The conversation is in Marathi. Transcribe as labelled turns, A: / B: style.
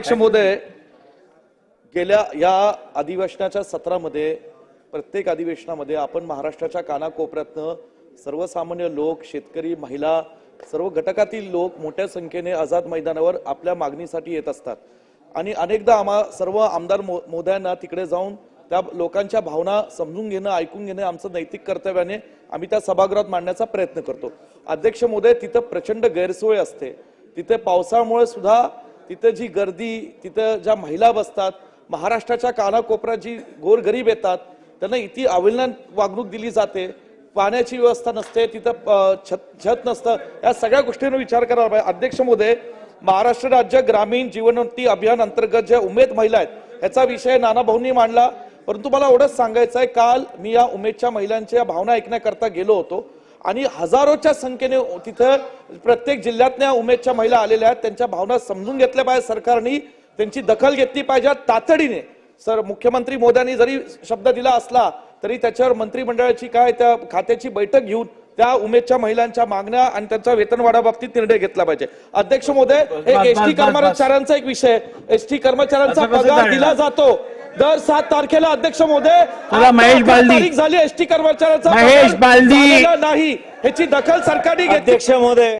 A: अध्यक्ष महोदय गेल्या या अधिवेशनाच्या सत्रामध्ये प्रत्येक अधिवेशनामध्ये आपण महाराष्ट्राच्या कानाकोपऱ्यातनं सर्वसामान्य लोक शेतकरी महिला सर्व घटकातील लोक मोठ्या संख्येने आझाद मैदानावर आपल्या मागणीसाठी येत असतात. आणि अनेकदा आम्हा सर्व आमदार मो- महोदयांना तिकडे जाऊन त्या लोकांच्या भावना समजून घेणं ऐकून घेणं आमचं नैतिक कर्तव्याने आम्ही त्या सभागृहात मांडण्याचा प्रयत्न करतो. अध्यक्ष महोदय तिथं प्रचंड गैरसोय असते. तिथे पावसामुळे सुद्धा तिथं जी गर्दी तिथं ज्या महिला बसतात महाराष्ट्राच्या कानाकोपऱ्यात जी गोरगरीब येतात त्यांना इथे अविलंब वागणूक दिली जाते पाण्याची व्यवस्था नसते तिथं छत छत नसतं या सगळ्या गोष्टींवर विचार करायला पाहिजे. अध्यक्ष महोदय महाराष्ट्र राज्य ग्रामीण जीवनोन्नती अभियान अंतर्गत ज्या उमेद महिला आहेत याचा विषय नाना भाऊंनी मांडला. परंतु मला एवढंच सांगायचं आहे काल मी या उमेदच्या महिलांच्या भावना ऐकण्याकरता गेलो होतो. आणि हजारोच्या संख्येने तिथं प्रत्येक जिल्ह्यातल्या उमेदच्या महिला आलेल्या आहेत. त्यांच्या भावना समजून घेतल्या पाहिजे सरकारने. त्यांची दखल घेतली पाहिजे. तातडीने सर मुख्यमंत्री मोदयांनी जरी शब्द दिला असला तरी त्याच्यावर मंत्रिमंडळाची काय त्या खात्याची बैठक घेऊन त्या उमेदच्या महिलांच्या मागण्या आणि त्यांच्या वेतनवाढाबाबतीत निर्णय घेतला पाहिजे. अध्यक्ष महोदय
B: बस,
A: हे एसटी कर्मचाऱ्यांचा एक विषय एसटी कर्मचाऱ्यांचा पगार? दिला जातो. दर सात तारखेला अध्यक्ष आता
B: महेश बालदी.
A: झाली एसटी कर्मचाऱ्यांचा
B: महेश बालदी.
A: नाही ह्याची दखल सरकारने घेतली
C: अध्यक्ष महोदय